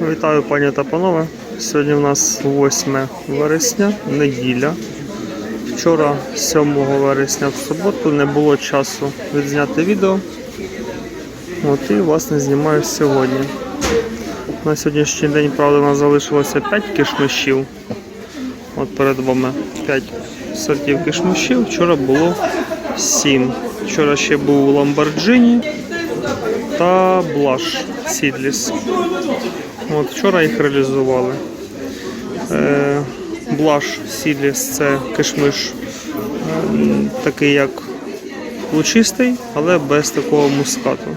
Вітаю пані та панове. Сьогодні у нас 8 вересня, неділя. Вчора, 7 вересня, в суботу, не було часу відзняти відео. От і власне знімаю сьогодні. На сьогоднішній день, правда, у нас залишилося 5 кишмишів. От перед вами 5 сортів кишмишів. Вчора було 7. Вчора ще був Ламборджині та Блаш Сідліс. От вчора їх реалізували. Е, Блаш Сідліс це кишмиш е, такий як лучистий, але без такого мускату.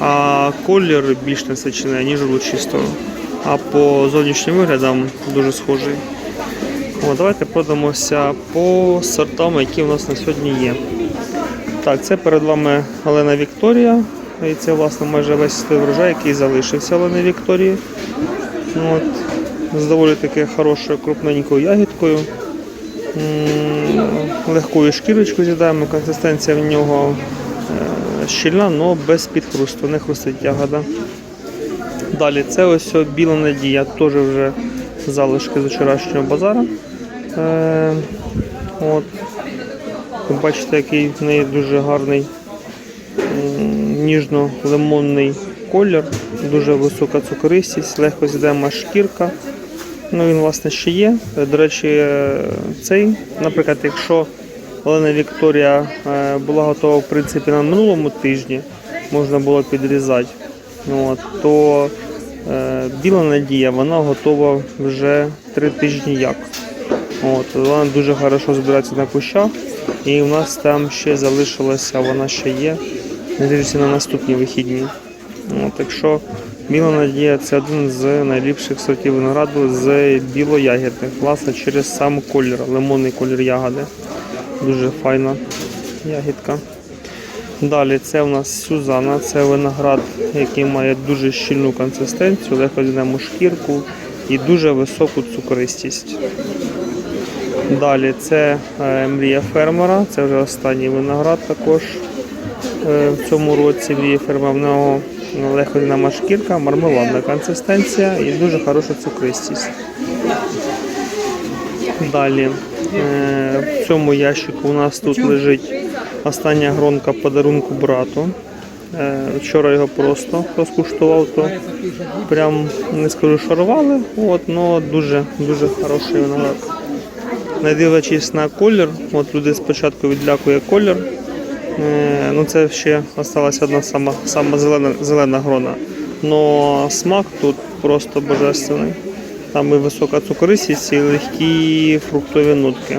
А колір більш насичений, ніж лучистого. А по зовнішнім виглядам дуже схожий. О, давайте пройдемося по сортам, які у нас на сьогодні є. Так, це перед вами Олена Вікторія. І це, власне, майже весь той врожай, який залишився Олени Вікторії. Ну, От, з доволі таки хорошою крупненькою ягідкою. Легкою шкірочку з'їдаємо, консистенція в нього е, щільна, але без підхрусту, не хрустить ягода. Далі це ось біла надія, теж вже залишки з вчорашнього базара. Е, от. Бачите, який в неї дуже гарний ніжно-лимонний колір, дуже висока цукристість, легко з'їдаємо шкірка. Ну, він, власне, ще є. До речі, е, цей, наприклад, якщо Олена Вікторія е, була готова в принципі на минулому тижні, можна було підрізати, от, то е, біла надія вона готова вже три тижні як. От, вона дуже хорошо збирається на кущах, і у нас там ще залишилася, вона ще є, не на наступні вихідні. От, якщо Біла надія це один з найліпших сортів винограду з білоягідних, власне, через сам колір, лимонний колір ягоди. Дуже файна ягідка. Далі це у нас Сюзана, це виноград, який має дуже щільну консистенцію, легко з'їдемо шкірку і дуже високу цукристість. Далі це е, мрія фермера, це вже останній виноград також в цьому році мрія фермера. В нього легко з'їдема шкірка, мармеладна консистенція і дуже хороша цукристість. Далі е, в цьому ящику у нас тут лежить остання гронка подарунку брату. Е, Вчора його просто розкуштував, то прям не скажу, що от, але дуже, дуже хороший виноград. Не дивлячись на колір, от люди спочатку відлякує колір. Е, Ну це ще залишилася одна сама, сама зелена, зелена грона. Но смак тут просто божественний. Там і висока цукристість, і легкі фруктові нотки.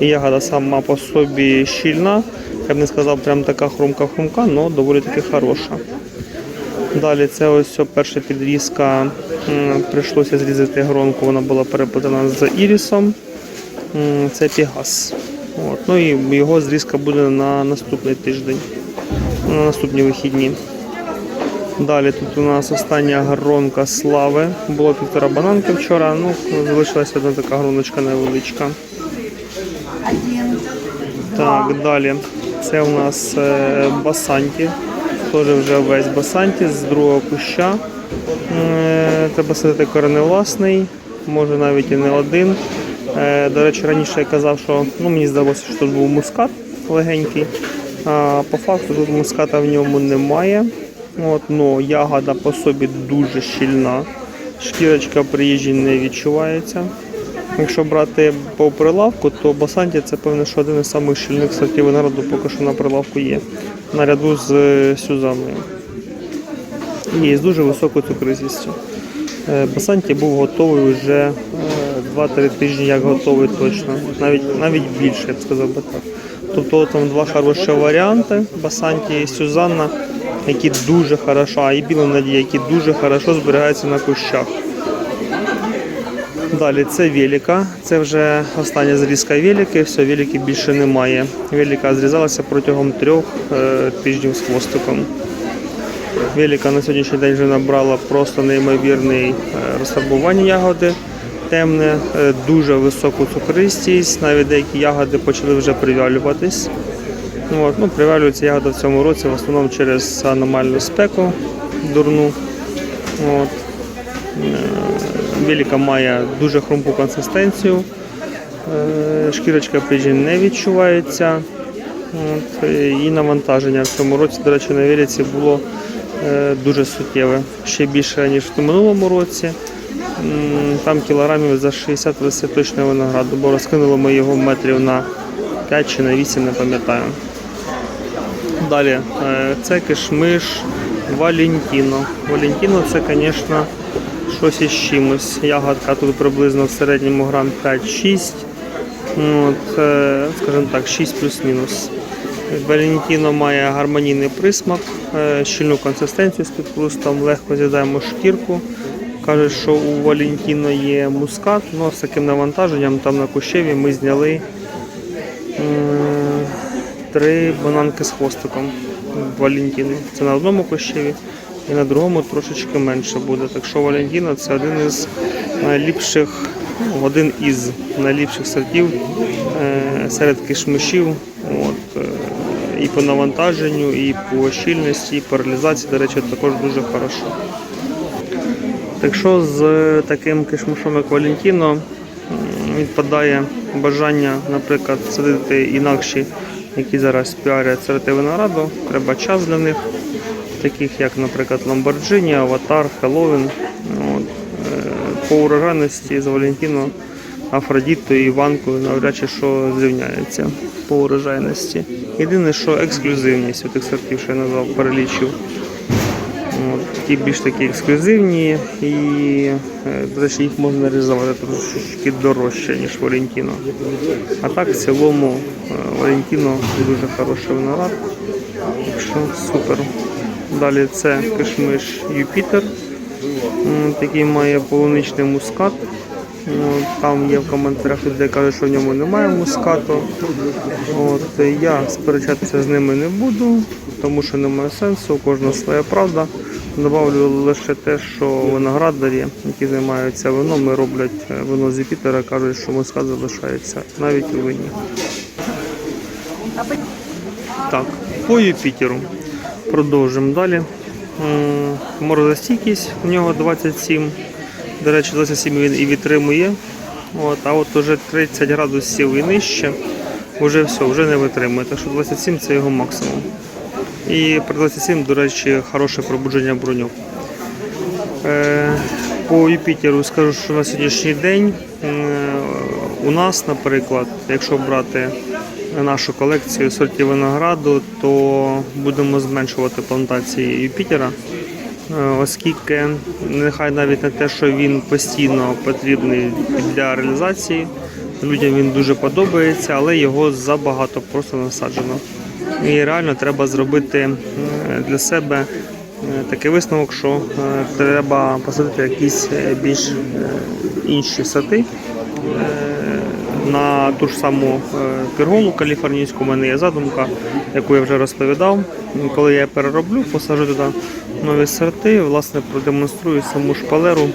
І ягода сама по собі щільна. Я б не сказав, прям така хрумка-хрумка, але доволі таки хороша. Далі це ось перша підрізка. Прийшлося зрізати гронку, вона була переплетена з ірісом. Це Пігас. От. Ну і його зрізка буде на наступний тиждень, на наступні вихідні. Далі тут у нас остання гронка слави. Було півтора бананки вчора, ну залишилася одна така гроночка невеличка. Так, далі. Це у нас е, басанті. Теж вже весь басанті з другого куща. Е, Треба садити кореневласний, може навіть і не один. Е, До речі, раніше я казав, що ну, мені здалося, що тут був мускат легенький. А по факту тут муската в ньому немає. От, ну, ягода по собі дуже щільна. Шкірочка при їжі не відчувається. Якщо брати по прилавку, то басанті це певно, що один із самих щільних сортів винограду поки що на прилавку є. Наряду з е, Сюзаною. І з дуже високою цукризістю. Е, Басанті був готовий вже 2-3 тижні, як готовий точно. Навіть навіть більше, я б сказав би так. Тобто там два хороші варіанти Басанті і Сюзанна, які дуже хорошо, а і Біла Надія, які дуже хорошо зберігаються на кущах. Далі це велика. Це вже остання зрізка велики. Все, велики більше немає. Велика зрізалася протягом трьох е, тижнів з хвостиком. Велика на сьогоднішній день вже набрала просто неймовірний е, розфарбування ягоди. Темне, е, дуже високу цукристість. Навіть деякі ягоди почали вже привялюватись. От, ну, привалюється ягода в цьому році в основному через аномальну спеку дурну. От. Велика має дуже хрумку консистенцію. Е, Шкірочка пижі не відчувається. От, е, і навантаження в цьому році, до речі, на велиці було е, дуже суттєве. Ще більше, ніж в минулому році. Там кілограмів за 60 висе точно винограду, бо розкинули ми його метрів на 5 чи на 8, не пам'ятаю. Далі е, це кишмиш Валентіно. Валентіно це, звісно, щось із чимось. Ягодка тут приблизно в середньому грам 5-6. Ну, От, е, скажімо так, 6 плюс-мінус. Валентіно має гармонійний присмак, е, щільну консистенцію з підхрустом, легко з'їдаємо шкірку. Кажуть, що у Валентіно є мускат, але з таким навантаженням там на кущеві ми зняли три бананки з хвостиком Валентіно. Це на одному кущеві і на другому трошечки менше буде. Так що Валентіно це один із найліпших, ну, один із найліпших сортів е, серед кишмишів. От, е, і по навантаженню, і по щільності, і по реалізації, до речі, також дуже хорошо. Так що з таким кишмишом, як Валентіно, відпадає бажання, наприклад, садити інакші, які зараз піарять сорти винограду. Треба час для них, таких як, наприклад, Lamborghini, Аватар, Хеллоуін. Е, По урожайності з Валентіно, Афродітою Іванкою навряд чи що зрівняється по урожайності. Єдине, що ексклюзивність у тих сортів, що я назвав, перелічив. Такі більш такі ексклюзивні і, е, до речі, їх можна реалізувати трошки дорожче, ніж Валентіно. А так, в цілому, е, Валентіно дуже хороший виноград. Так що супер. Далі це кишмиш Юпітер, м, який має полуничний мускат. Там є в коментарях люди кажуть, що в ньому немає мускату. От, е, я сперечатися з ними не буду, тому що немає сенсу, у кожного своя правда. Добавлю лише те, що виноградарі, які займаються вином, і роблять е, вино з Юпітера, кажуть, що мускат залишається навіть у вині. Так, по Юпітеру. Продовжимо далі. Морозостійкість у нього 27. До речі, 27 він і витримує. От, а от уже 30 градусів і нижче, вже все, вже не витримує. Так що 27 це його максимум. І при 27, до речі, хороше пробудження броню. Е, По Юпітеру скажу, що на сьогоднішній день е, у нас, наприклад, якщо брати нашу колекцію сортів винограду, то будемо зменшувати плантації Юпітера, е, оскільки нехай навіть не те, що він постійно потрібний для реалізації, людям він дуже подобається, але його забагато просто насаджено. І реально треба зробити е, для себе е, такий висновок, що е, треба посадити якісь більш інші сорти. Е, На ту ж саму перголу каліфорнійську у мене є задумка, яку я вже розповідав. Коли я перероблю, посажу туди нові сорти, власне, продемонструю саму шпалеру.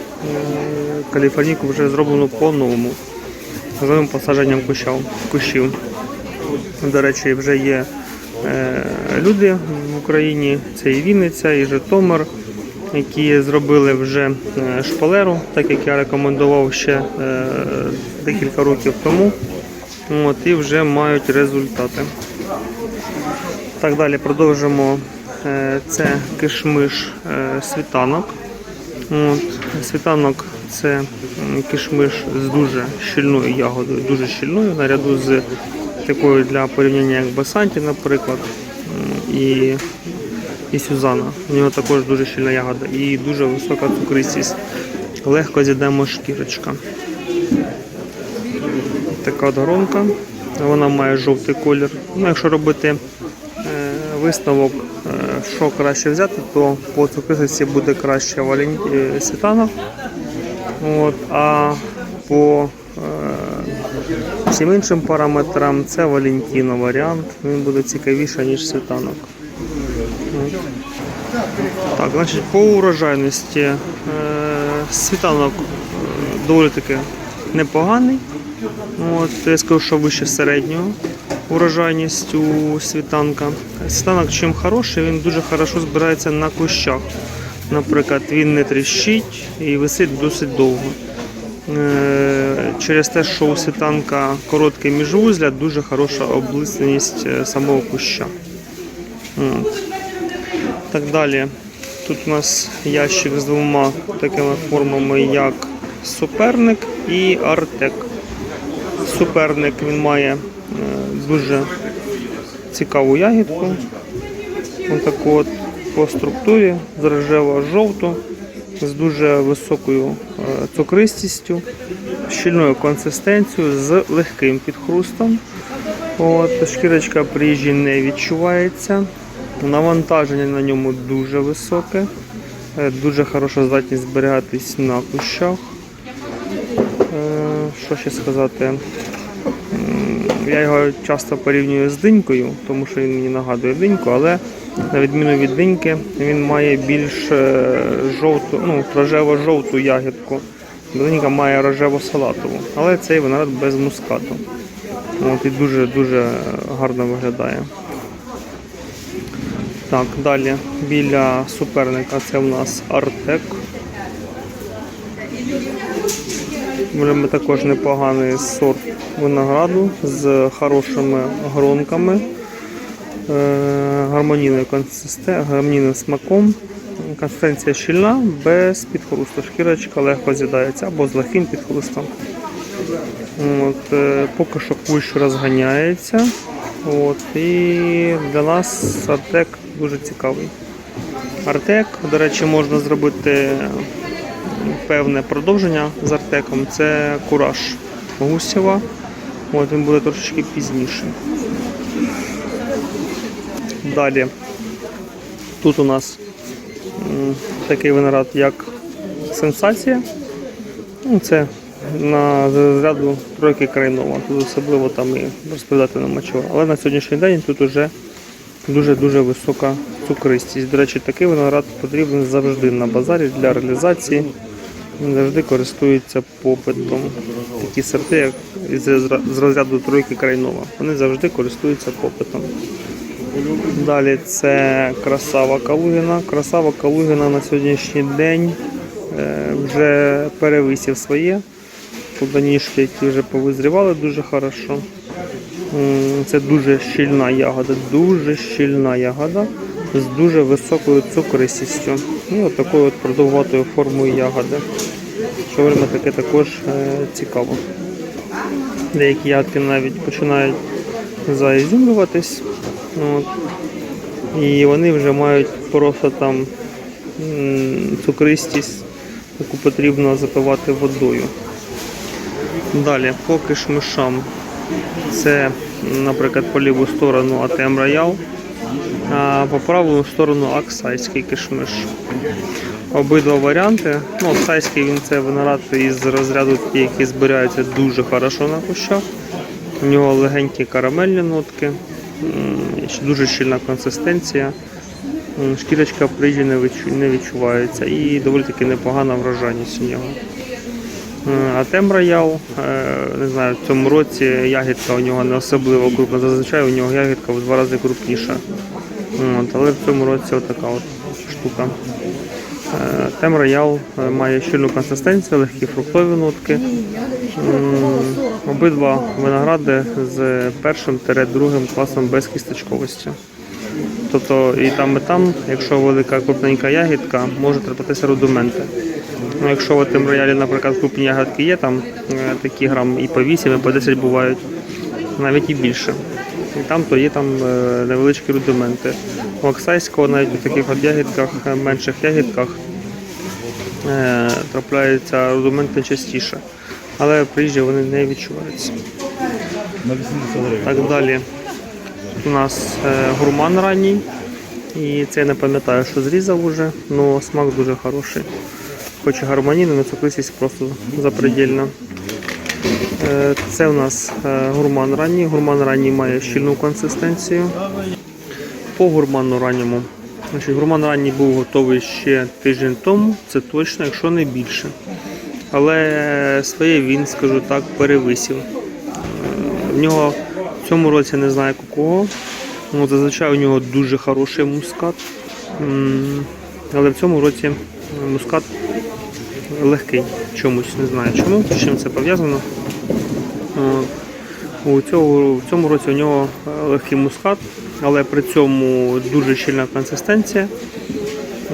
Каліфорнійку вже зроблену по-новому. новим посадженням кущів. До речі, вже є люди в Україні, це і Вінниця, і Житомир, які зробили вже е, шпалеру, так як я рекомендував ще е, декілька років тому. От, і вже мають результати. Так далі продовжимо. Е, Це кишмиш е, світанок. От, світанок це кишмиш з дуже щільною ягодою, дуже щільною, наряду з такою для порівняння, як Басанті, наприклад, і, і Сюзана. У нього також дуже щільна ягода і дуже висока цукристість. Легко з'їдемо шкірочка. Така от гронка. Вона має жовтий колір. Ну, якщо робити е, висновок, е, що краще взяти, то по цукристості буде краще валень... е, світанок. От, а по всім іншим параметрам це Валентіно варіант. Він буде цікавіше, ніж світанок. Так, значить, по урожайності е, світанок е, доволі таки непоганий. От, я скажу, що вище середнього урожайність у світанка. Світанок чим хороший, він дуже хорошо збирається на кущах. Наприклад, він не тріщить і висить досить довго. Е, Через те, що у світанка коротке міжвузля, дуже хороша облисність е, самого куща. Так далі. Тут у нас ящик з двома такими формами, як суперник і артек. Суперник він має е, дуже цікаву ягідку. Ось таку от по структурі з рожево-жовту, з дуже високою е, цукристістю, щільною консистенцією, з легким підхрустом. От, шкірочка при їжі не відчувається. Навантаження на ньому дуже високе, е, дуже хороша здатність зберігатись на кущах. Е, Що ще сказати? Я його часто порівнюю з динькою, тому що він мені нагадує диньку, але на відміну від диньки, він має більш е, жовту, ну, рожево-жовту ягідку. Динька має рожево-салатову, але цей виноград без мускату. От, і дуже-дуже гарно виглядає. Так, далі біля суперника це в нас Артек. Ми також непоганий сорт винограду з хорошими гронками, гармонійною консистен... гармонійним смаком. Консистенція щільна, без підхрусту. Шкірочка легко з'їдається або з легким підхрустом. От, е, поки що кущ розганяється. От, і для нас Артек дуже цікавий. Артек, до речі, можна зробити певне продовження з Артеком. Це кураж Гусєва. От він буде трошечки пізніше. Далі. Тут у нас такий виноград, як сенсація. Ну, це на заряду тройки крайнова. Тут особливо там і розповідати нема чого. Але на сьогоднішній день тут вже дуже-дуже висока цукристість. До речі, такий виноград потрібен завжди на базарі для реалізації. Він завжди користується попитом. Такі сорти, як з розряду тройки крайнова. Вони завжди користуються попитом. Далі це красава Калугіна. Красава Калугіна на сьогоднішній день е, вже перевисів своє. Плодоніжки, які вже повизрівали дуже хорошо. Це дуже щільна ягода, дуже щільна ягода з дуже високою цукристістю. І от такою от продовгатою формою ягоди. Що таке також е, цікаво. Деякі ягодки навіть починають заізюмлюватись. От. І вони вже мають просто там цукристість, яку потрібно запивати водою. Далі, по кишмишам. Це, наприклад, по ліву сторону Атем Роял, а по праву сторону Аксайський кишмиш. Обидва варіанти. Ну, Аксайський він це виноград із розряду ті, які збираються дуже хорошо на кущах. У нього легенькі карамельні нотки, дуже щільна консистенція. Шкірочка при їжі не відчувається і доволі таки непогана врожайність у нього. А Тем Роял, е, не знаю, в цьому році ягідка у нього не особливо крупна. Зазвичай у нього ягідка в два рази крупніша. Але в цьому році отака от штука. Тем Роял е, має щільну консистенцію, легкі фруктові нотки. Обидва виногради з першим другим класом без кісточковості. Тобто і там, і там, якщо велика крупненька ягідка, може трапитися рудименти. Ну, якщо в тим роялі, наприклад, крупні ягодки є, там е, такі грам і по 8, і по 10 бувають, навіть і більше. І там то є там е, невеличкі рудименти. У Оксайського навіть у таких от ягідках, е, менших ягідках е, трапляються рудименти частіше. Але при їжі вони не відчуваються. На 80 гривень. Так далі. У нас гурман ранній. І це я не пам'ятаю, що зрізав уже, але смак дуже хороший. Хоч і гармонійний, але цукристість просто запредельна. Е, Це у нас е, гурман ранній. Гурман ранній має щільну консистенцію. По гурману ранньому. Значить, гурман ранній був готовий ще тиждень тому, це точно, якщо не більше. Але своє він, скажу так, перевисів. В нього в цьому році не знаю кого. Ну, зазвичай у нього дуже хороший мускат. Але в цьому році мускат легкий чомусь, не знаю чому, з чим це пов'язано. От. У цього, в цьому році у нього е, легкий мускат, але при цьому дуже щільна консистенція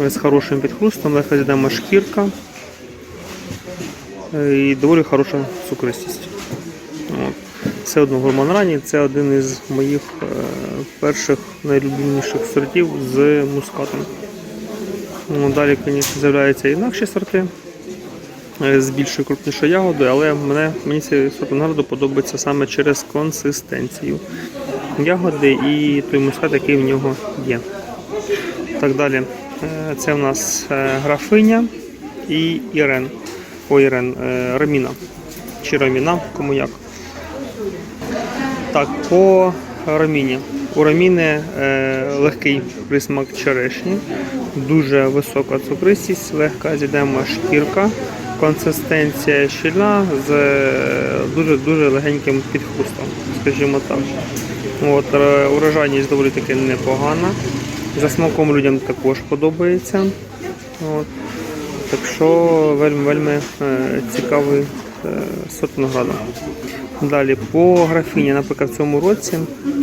е, з хорошим підхрустом, легко з'їдема шкірка е, і доволі хороша цукристість. От. Це одно гормон рані, це один із моїх е, перших найлюбленіших сортів з мускатом. Ну, далі, звісно, з'являються інакші сорти е, з більшою крупнішою ягодою, але мене, мені цей сорт винограду подобається саме через консистенцію ягоди і той мускат, який в нього є. Так далі. Е, Це в нас е, графиня і Ірен. О, Ірен, е, Раміна. Чи Раміна, кому як. Так, по раміні. У раміни е, легкий присмак черешні, дуже висока цукристість, легка зідема шкірка, консистенція щільна з дуже дуже легеньким підхрустом, скажімо так. От, е, урожайність доволі таки непогана. За смаком людям також подобається. От. Так що вельми вельми е, цікавий е, сорт. Далі по графіні, наприклад, в цьому році,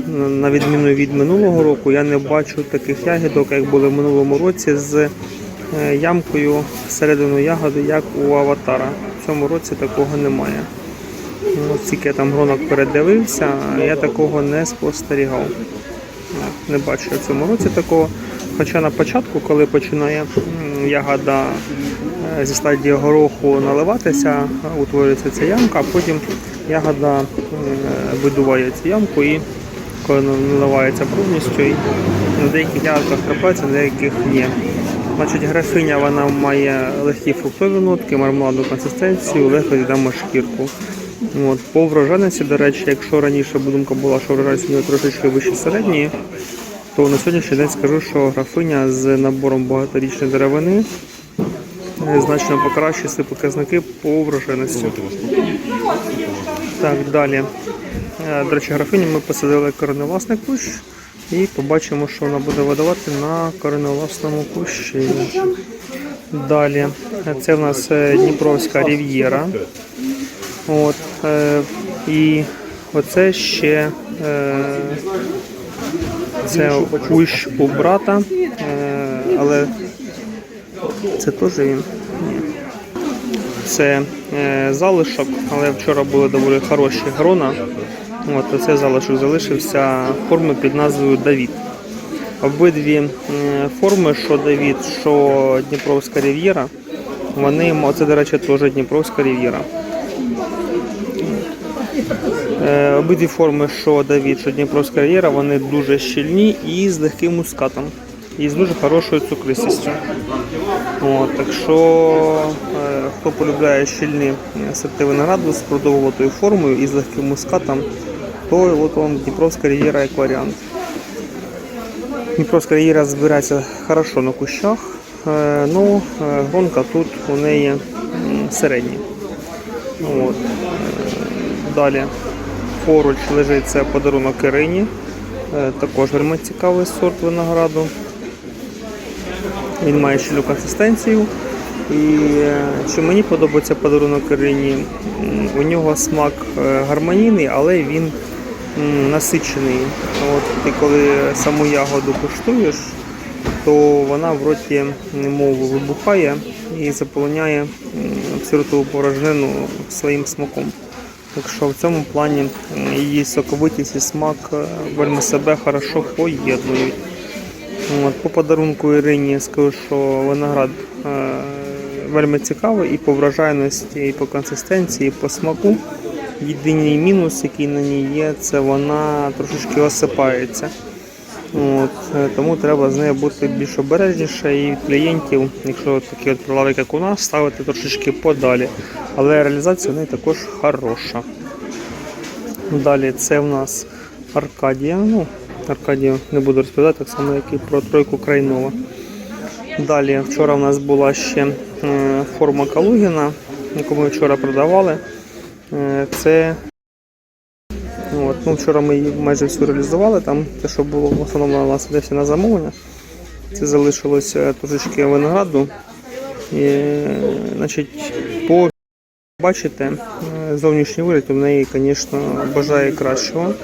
на- відміну від минулого року, я не бачу таких ягідок, як були в минулому році, з ямкою всередину ягоди, як у аватара. В цьому році такого немає. Ну, Тільки я там гронок передивився, я такого не спостерігав. Не бачу в цьому році такого. Хоча на початку, коли починає ягода е, зі стадії гороху наливатися, утворюється ця ямка, а потім ягода видуває цю ямку і коли наливається повністю, і на деяких ягодках трапляється, на деяких ні. Значить, графиня вона має легкі фруктові нотки, мармеладну консистенцію, легко віддамо шкірку. От, по врожайності, до речі, якщо раніше думка була, що врожайність нього трошечки вище середньої, то на сьогоднішній день скажу, що графиня з набором багаторічної деревини е, значно покращує свої показники по врожайності. Так, далі. Е, До речі, графині ми посадили кореневласний кущ і побачимо, що вона буде видавати на кореневласному кущі. Далі. Це в нас е, Дніпровська рів'єра. Е, і оце ще е, це кущ у брата, але це теж він. Це залишок, але вчора були доволі хороші грона. От, оце залишок залишився форми під назвою Давід. Обидві форми, що Давід, що Дніпровська рів'єра, вони, це, до речі, теж Дніпровська рів'єра. Е, Обидві форми, що Давід, що Дніпровська рів'єра, вони дуже щільні і з легким мускатом. І з дуже хорошою цукристістю. От, так що, е, хто полюбляє щільні е, сорти винограду з продовгуватою формою і з легким мускатом, то от он Дніпровська рів'єра як варіант. Дніпровська рів'єра збирається хорошо на кущах, е, ну е, гронка тут у неї м, середні. От. е, Далі поруч лежить це подарунок Ірині. Е, Також вельми цікавий сорт винограду. Він має щільну консистенцію. І е, що мені подобається подарунок Ірині, у нього смак е, гармонійний, але він насичений. От ти коли саму ягоду куштуєш, то вона в роті немов вибухає і заполоняє всю ротову порожнину своїм смаком. Так що в цьому плані її соковитість і смак е, вельми себе хорошо поєднують. От, по подарунку Ірині скажу, що виноград е, вельми цікавий і по вражайності, і по консистенції, і по смаку. Єдиний мінус, який на ній є, це вона трошечки осипається. От, е, тому треба з нею бути більш обережніше і клієнтів, якщо такі от прилавки, як у нас, ставити трошечки подалі. Але реалізація в неї також хороша. Далі це в нас Аркадія. Ну, Аркадію не буду розповідати, так само, як і про тройку Крайнова. Далі вчора в нас була ще е, форма Калугіна, яку ми вчора продавали. Е, Це от, ну, вчора ми її майже всю реалізували. Там те, що було в основному у нас йде все на замовлення. Це залишилося трошечки винограду. І, е, значить, по бачите, е, зовнішній вигляд у неї, звісно, бажає кращого.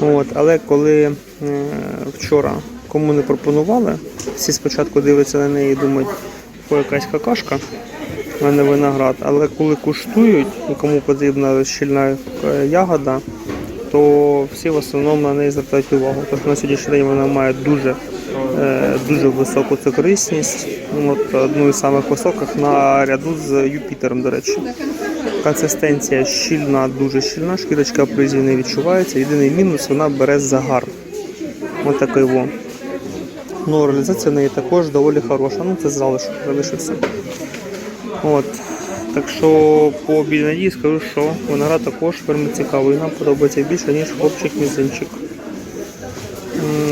От, але коли е, вчора кому не пропонували, всі спочатку дивляться на неї і думають, що якась какашка, в мене виноград. Але коли куштують і кому потрібна щільна е, ягода, то всі в основному на неї звертають увагу. Тобто на сьогоднішній день вона має дуже, е, дуже високу цукрисність, от одну із самих високих на ряду з Юпітером, до речі. Консистенція щільна, дуже щільна, шкірочка призів не відчувається. Єдиний мінус вона бере загар. Ось такий во. Ну, реалізація в неї також доволі хороша. Ну, це залишок залишився. От. Так що по білій надії скажу, що виноград також вельми цікавий. Нам подобається більше, ніж хлопчик мізинчик.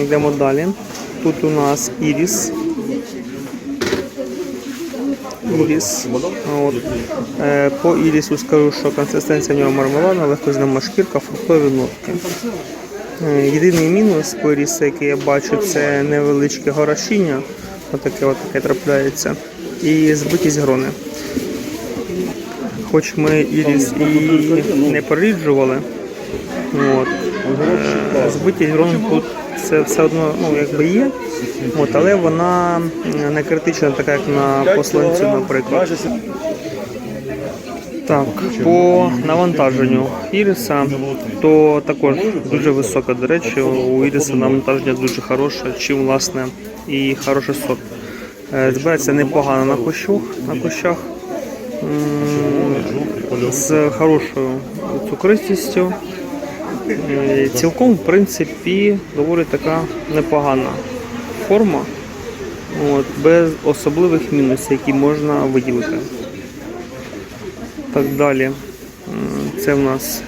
Йдемо далі. Тут у нас іріс. Іріс. От. Е, По ірісу скажу, що консистенція в нього мармеладна, легкознима шкірка, фруктові нотки. Е, Єдиний мінус по ірісу, який я бачу, це невеличке горошіння, отаке, отаке трапляється, і збитість грони. Хоч ми іріс і не переріджували, от, е, збитість грони тут це все одно ну, якби є, от, але вона не критична, така як на посланцю, наприклад. Так, по навантаженню Іріса, то також дуже високе. До речі, у Іріса навантаження дуже хороше, чим власне і хороший сорт. Е, Збирається непогано на кущах, на кущах з хорошою цукристістю. Е, Цілком, в принципі, доволі така непогана форма, от, без особливих мінусів, які можна виділити. Так далі. Це в нас